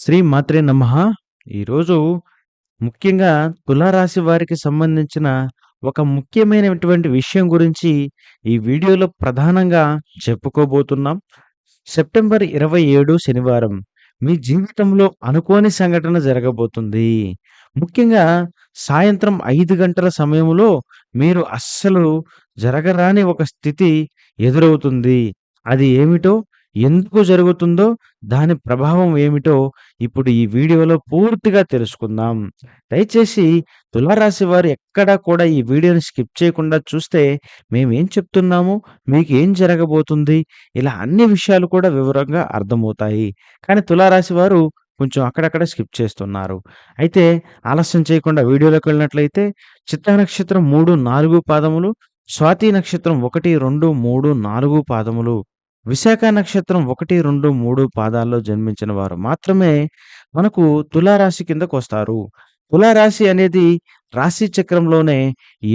శ్రీ మాత్రే నమ ఈరోజు ముఖ్యంగా తులారాశి వారికి సంబంధించిన ఒక ముఖ్యమైనటువంటి విషయం గురించి ఈ వీడియోలో ప్రధానంగా చెప్పుకోబోతున్నాం. సెప్టెంబర్ 27 శనివారం మీ జీవితంలో అనుకోని సంఘటన జరగబోతుంది. ముఖ్యంగా సాయంత్రం ఐదు గంటల సమయంలో మీరు అస్సలు జరగరాని ఒక స్థితి ఎదురవుతుంది. అది ఏమిటో, ఎందుకు జరుగుతుందో, దాని ప్రభావం ఏమిటో ఇప్పుడు ఈ వీడియోలో పూర్తిగా తెలుసుకుందాం. దయచేసి తులారాశి వారు ఎక్కడా కూడా ఈ వీడియోని స్కిప్ చేయకుండా చూస్తే మేమేం చెప్తున్నాము మీకు ఏం జరగబోతుంది, ఇలా అన్ని విషయాలు కూడా వివరంగా అర్థమవుతాయి. కానీ తులారాశి వారు కొంచెం అక్కడక్కడ స్కిప్ చేస్తున్నారు. అయితే ఆలస్యం చేయకుండా వీడియోలోకి వెళ్ళినట్లయితే చిత్ర నక్షత్రం 3, 4 పాదములు, స్వాతి నక్షత్రం 1, 2, 3, 4 పాదములు, విశాఖ నక్షత్రం 1, 2, 3 పాదాల్లో జన్మించిన వారు మాత్రమే మనకు తులారాశి కిందకు వస్తారు తులారాశి అనేది రాశి చక్రంలోనే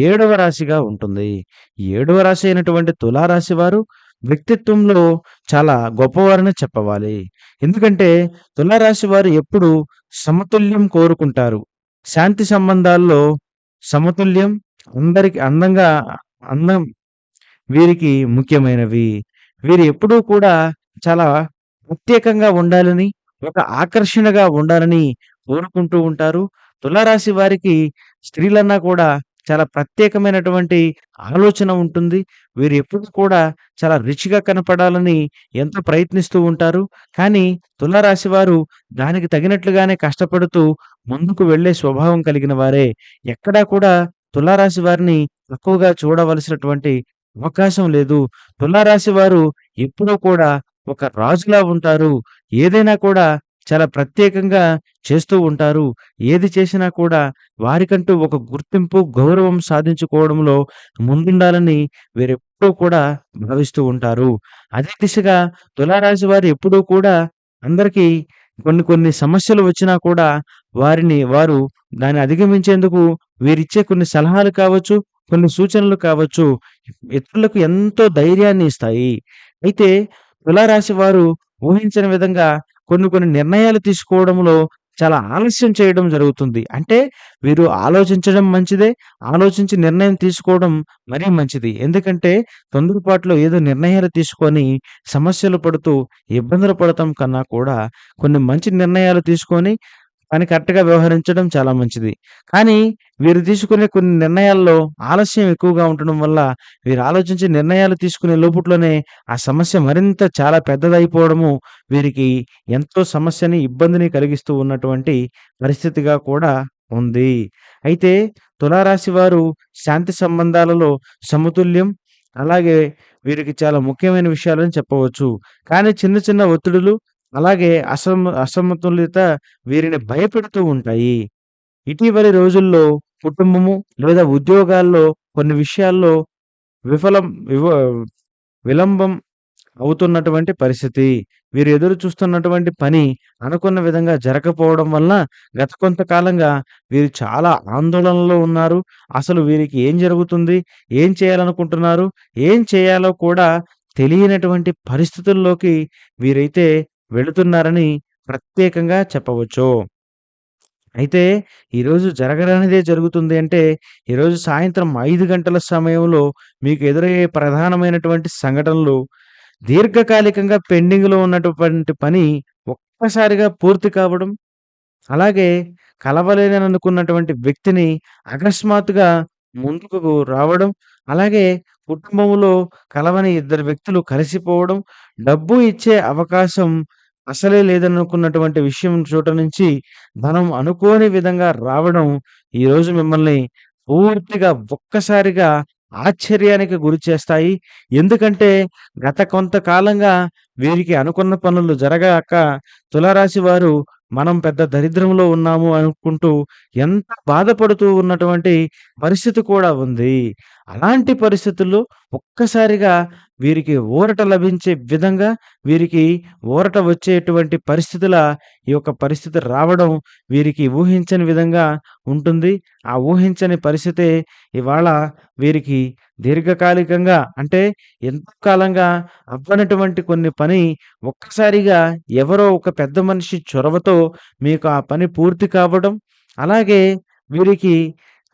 ఏడవ రాశిగా ఉంటుంది. ఏడవ రాశి అయినటువంటి తులారాశి వారు వ్యక్తిత్వంలో చాలా గొప్పవారని చెప్పవాలి. ఎందుకంటే తులారాశి వారు ఎప్పుడు సమతుల్యం కోరుకుంటారు. శాంతి సంబంధాల్లో సమతుల్యం అందరికి అందంగా అందం వీరికి ముఖ్యమైనవి. వీరు ఎప్పుడూ కూడా చాలా ప్రత్యేకంగా ఉండాలని, ఒక ఆకర్షణగా ఉండాలని కోరుకుంటూ ఉంటారు. తులారాశి వారికి స్త్రీలన్నా కూడా చాలా ప్రత్యేకమైనటువంటి ఆలోచన ఉంటుంది. వీరు ఎప్పుడు కూడా చాలా రిచ్‌గా కనపడాలని ఎంతో ప్రయత్నిస్తూ ఉంటారు. కానీ తులారాశి వారు దానికి తగినట్లుగానే కష్టపడుతూ ముందుకు వెళ్ళే స్వభావం కలిగిన వారే. ఎక్కడా కూడా తులారాశి వారిని తక్కువగా చూడవలసినటువంటి అవకాశం లేదు. తులారాశి వారు ఎప్పుడూ కూడా ఒక రాజులా ఉంటారు. ఏదైనా కూడా చాలా ప్రత్యేకంగా చేస్తూ ఉంటారు. ఏది చేసినా కూడా వారికంటూ ఒక గుర్తింపు, గౌరవం సాధించుకోవడంలో ముందుండాలని వీరెప్పుడూ కూడా భావిస్తూ ఉంటారు. అదే దిశగా తులారాశి వారు ఎప్పుడూ కూడా అందరికీ కొన్ని కొన్ని సమస్యలు వచ్చినా కూడా వారిని వారు దాన్ని అధిగమించేందుకు వీరిచ్చే కొన్ని సలహాలు కావచ్చు, కొన్ని సూచనలు కావచ్చు, ఇతరులకు ఎంతో ధైర్యాన్ని ఇస్తాయి. అయితే తులారాశి వారు ఊహించిన విధంగా కొన్ని కొన్ని నిర్ణయాలు తీసుకోవడంలో చాలా ఆలస్యం చేయడం జరుగుతుంది. అంటే వీరు ఆలోచించడం మంచిదే. ఆలోచించి నిర్ణయం తీసుకోవడం మరీ మంచిది. ఎందుకంటే తొందరపాటులో ఏదో నిర్ణయాలు తీసుకొని సమస్యలు పడుతూ ఇబ్బందులు పడటం కన్నా కూడా కొన్ని మంచి నిర్ణయాలు తీసుకొని కానీ కరెక్ట్‌గా వ్యవహరించడం చాలా మంచిది. కానీ వీరు తీసుకునే కొన్ని నిర్ణయాల్లో ఆలస్యం ఎక్కువగా ఉండడం వల్ల వీరు ఆలోచించి నిర్ణయాలు తీసుకునే లోపుట్లోనే ఆ సమస్య మరింత చాలా పెద్దదైపోవడము వీరికి ఎంతో సమస్యని, ఇబ్బందిని కలిగిస్తూ ఉన్నటువంటి పరిస్థితిగా కూడా ఉంది. అయితే తులారాశి వారు శాంతి సంబంధాలలో సమతుల్యం అలాగే వీరికి చాలా ముఖ్యమైన విషయాలని చెప్పవచ్చు. కానీ చిన్న చిన్న ఒత్తిడులు అలాగే అసమ అసమతుల్యత వీరిని భయపెడుతూ ఉంటాయి. ఇటీవలి రోజుల్లో కుటుంబము లేదా ఉద్యోగాల్లో కొన్ని విషయాల్లో విఫలం వివ విలంబం అవుతున్నటువంటి పరిస్థితి. వీరు ఎదురు చూస్తున్నటువంటి పని అనుకున్న విధంగా జరగకపోవడం వలన గత కొంతకాలంగా వీరు చాలా ఆందోళనలో ఉన్నారు. అసలు వీరికి ఏం జరుగుతుంది? ఏం చేయాలనుకుంటున్నారు? ఏం చేయాలో కూడా తెలియనటువంటి పరిస్థితుల్లోకి వీరైతే వెళుతున్నారని ప్రత్యేకంగా చెప్పవచ్చు. అయితే ఈరోజు జరగరానిదే జరుగుతుంది అంటే ఈరోజు సాయంత్రం ఐదు గంటల సమయంలో మీకు ఎదురయ్యే ప్రధానమైనటువంటి సంఘటనలు దీర్ఘకాలికంగా పెండింగ్‌లో ఉన్నటువంటి పని ఒక్కసారిగా పూర్తి కావడం, అలాగే కలవలేనని అనుకున్నటువంటి వ్యక్తిని అకస్మాత్తుగా ముందుకు రావడం, అలాగే కుటుంబంలో కలవని ఇద్దరు వ్యక్తులు కలిసిపోవడం, డబ్బు ఇచ్చే అవకాశం అసలే లేదనుకున్నటువంటి విషయం చోట నుంచి ధనం అనుకోని విధంగా రావడం ఈరోజు మిమ్మల్ని పూర్తిగా ఒక్కసారిగా ఆశ్చర్యానికి గురి చేస్తాయి ఎందుకంటే గత కొంతకాలంగా వీరికి అనుకున్న పనులు జరగాక తులారాశి వారు మనం పెద్ద దరిద్రంలో ఉన్నాము అనుకుంటూ ఎంత బాధపడుతూ ఉన్నటువంటి పరిస్థితి కూడా ఉంది. అలాంటి పరిస్థితుల్లో ఒక్కసారిగా వీరికి ఊరట లభించే విధంగా వీరికి ఊరట వచ్చేటువంటి పరిస్థితుల ఈ యొక్క పరిస్థితి రావడం వీరికి ఊహించని విధంగా ఉంటుంది. ఆ ఊహించని పరిస్థితే ఇవాళ వీరికి దీర్ఘకాలికంగా అంటే ఎంతకాలంగా అవ్వనటువంటి కొన్ని పని ఒక్కసారిగా ఎవరో ఒక పెద్ద మనిషి చొరవతో మీకు ఆ పని పూర్తి కావడం, అలాగే వీరికి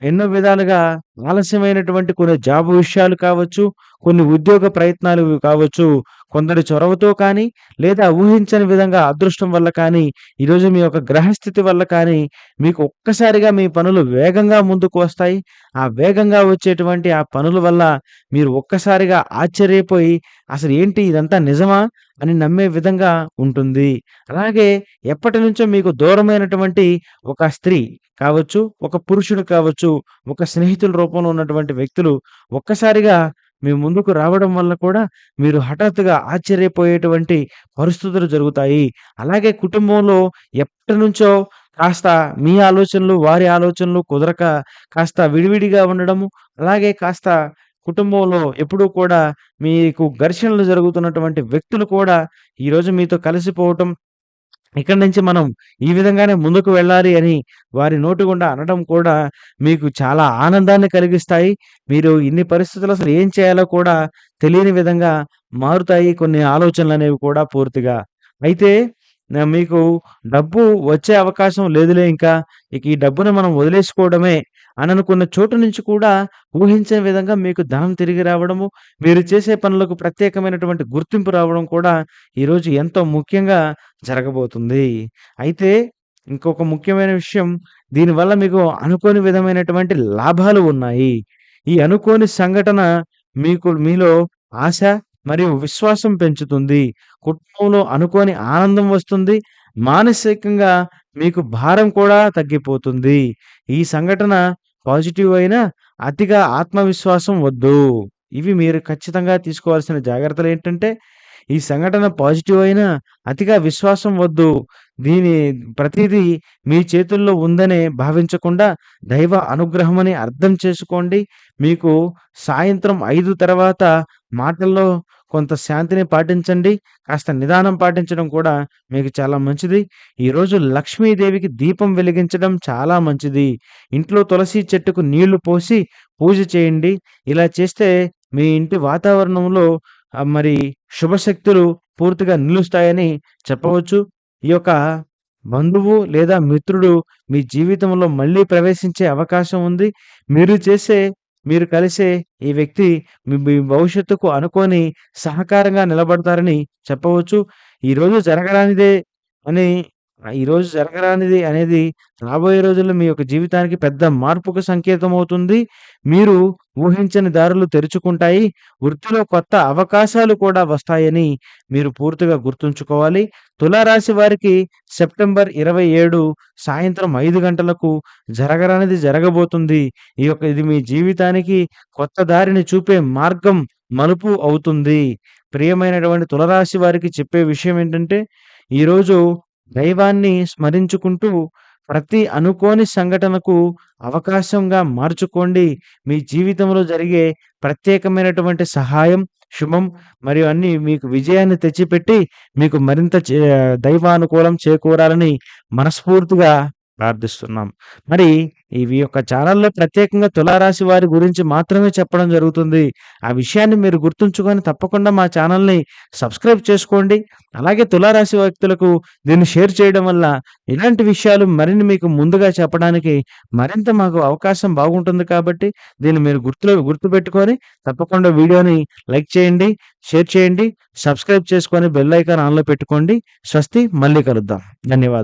ఎన్నో విధాలుగా ఆలస్యమైనటువంటి కొన్ని జాబ్ విషయాలు కావచ్చు, కొన్ని ఉద్యోగ ప్రయత్నాలు కావచ్చు, కొందరి చొరవతో కానీ, లేదా ఊహించని విధంగా అదృష్టం వల్ల కానీ, ఈరోజు మీ యొక్క గ్రహస్థితి వల్ల కానీ, మీకు ఒక్కసారిగా మీ పనులు వేగంగా ముందుకు వస్తాయి. ఆ వేగంగా వచ్చేటువంటి ఆ పనుల వల్ల మీరు ఒక్కసారిగా ఆశ్చర్యపోయి అసలు ఏంటి ఇదంతా నిజమా? అని నమ్మే విధంగా ఉంటుంది. అలాగే ఎప్పటి నుంచో మీకు దూరమైనటువంటి ఒక స్త్రీ కావచ్చు, ఒక పురుషుడు కావచ్చు, ఒక స్నేహితుల రూపంలో ఉన్నటువంటి వ్యక్తులు ఒక్కసారిగా మీ ముందుకు రావడం వల్ల కూడా మీరు హఠాత్తుగా ఆశ్చర్యపోయేటువంటి పరిస్థితులు జరుగుతాయి. అలాగే కుటుంబంలో ఎప్పటినుంచో కాస్త మీ ఆలోచనలు, వారి ఆలోచనలు కుదరక కాస్త విడివిడిగా ఉండడము, అలాగే కాస్త కుటుంబంలో ఎప్పుడూ కూడా మీకు ఘర్షణలు జరుగుతున్నటువంటి వ్యక్తులు కూడా ఈరోజు మీతో కలిసిపోవటం, ఇక్కడి నుంచి మనం ఈ విధంగానే ముందుకు వెళ్ళాలి అని వారి నోటి గుండా అనడం కూడా మీకు చాలా ఆనందాన్ని కలిగిస్తాయి. మీరు ఇన్ని పరిస్థితులు అసలు ఏం చేయాలో కూడా తెలియని విధంగా మారుతాయి కొన్ని ఆలోచనలు అనేవి కూడా పూర్తిగా. అయితే మీకు డబ్బు వచ్చే అవకాశం లేదులే ఇంకా. ఇక ఈ డబ్బును మనం వదిలేసుకోవడమే అని అనుకున్న చోటు నుంచి కూడా ఊహించని విధంగా మీకు ధనం తిరిగి రావడము, మీరు చేసే పనులకు ప్రత్యేకమైనటువంటి గుర్తింపు రావడం కూడా ఈరోజు ఎంతో ముఖ్యంగా జరగబోతుంది. అయితే ఇంకొక ముఖ్యమైన విషయం దీనివల్ల మీకు అనుకోని విధమైనటువంటి లాభాలు ఉన్నాయి. ఈ అనుకోని సంఘటన మీకు మీలో ఆశ మరియు విశ్వాసం పెంచుతుంది. కుటుంబంలో అనుకోని ఆనందం వస్తుంది. మానసికంగా మీకు భారం కూడా తగ్గిపోతుంది. ఈ సంఘటన పాజిటివ్ అయినా అతిగా ఆత్మవిశ్వాసం వద్దు. ఇవి మీరు ఖచ్చితంగా తీసుకోవాల్సిన జాగ్రత్తలు ఏంటంటే ఈ సంఘటన పాజిటివ్ అయినా అతిగా విశ్వాసం వద్దు. దీని ప్రతిదీ మీ చేతుల్లో ఉందనే భావించకుండా దైవ అనుగ్రహమని అర్థం చేసుకోండి. మీకు సాయంత్రం ఐదు తర్వాత మాటల్లో కొంత శాంతిని పాటించండి. కాస్త నిదానం పాటించడం కూడా మీకు చాలా మంచిది. ఈరోజు లక్ష్మీదేవికి దీపం వెలిగించడం చాలా మంచిది. ఇంట్లో తులసి చెట్టుకు నీళ్ళు పోసి పూజ చేయండి. ఇలా చేస్తే మీ ఇంటి వాతావరణంలో మరి శుభశక్తులు పూర్తిగా నిలుస్తాయని చెప్పవచ్చు. ఈ యొక్క బంధువు లేదా మిత్రుడు మీ జీవితంలో మళ్ళీ ప్రవేశించే అవకాశం ఉంది. మీరు చేసే మీరు కలిసే ఈ వ్యక్తి మీ భవిష్యత్తుకు అనుకోని సహకారంగా నిలబడతారని చెప్పవచ్చు. ఈరోజు జరగరానిదే అని ఈరోజు జరగరానిది అనేది రాబోయే రోజుల్లో మీ యొక్క జీవితానికి పెద్ద మార్పుకు సంకేతం అవుతుంది మీరు ఊహించని దారులు తెరుచుకుంటాయి. వృత్తిలో కొత్త అవకాశాలు కూడా వస్తాయని మీరు పూర్తిగా గుర్తుంచుకోవాలి. తులారాశి వారికి సెప్టెంబర్ 27 సాయంత్రం 5 గంటలకు జరగరానిది జరగబోతుంది. ఈ యొక్క ఇది మీ జీవితానికి కొత్త దారిని చూపే మార్గం మలుపు అవుతుంది. ప్రియమైనటువంటి తులరాశి వారికి చెప్పే విషయం ఏంటంటే, ఈరోజు దైవాన్ని స్మరించుకుంటూ ప్రతి అనుకోని సంఘటనకు అవకాశంగా మార్చుకోండి. మీ జీవితంలో జరిగే ప్రత్యేకమైనటువంటి సహాయం, శుభం మరియు అన్ని మీకు విజయాన్ని తెచ్చిపెట్టి మీకు మరింత చే దైవానుకూలం చేకూరాలని మనస్ఫూర్తిగా ప్రార్థిస్తున్నాం. మరి ఇవి యొక్క ఛానల్లో ప్రత్యేకంగా తులారాశి వారి గురించి మాత్రమే చెప్పడం జరుగుతుంది. ఆ విషయాన్ని మీరు గుర్తుంచుకొని తప్పకుండా మా ఛానల్ని సబ్స్క్రైబ్ చేసుకోండి. అలాగే తులారాశి వ్యక్తులకు దీన్ని షేర్ చేయడం వల్ల ఇలాంటి విషయాలు మరిన్ని మీకు ముందుగా చెప్పడానికి మరింత మాకు అవకాశం బాగుంటుంది కాబట్టి దీన్ని మీరు గుర్తులో గుర్తుపెట్టుకొని తప్పకుండా వీడియోని లైక్ చేయండి, షేర్ చేయండి, సబ్స్క్రైబ్ చేసుకొని బెల్ ఐకాన్ ఆన్‌లో పెట్టుకోండి. స్వస్తి మళ్ళీ కలుద్దాం. ధన్యవాదాలు.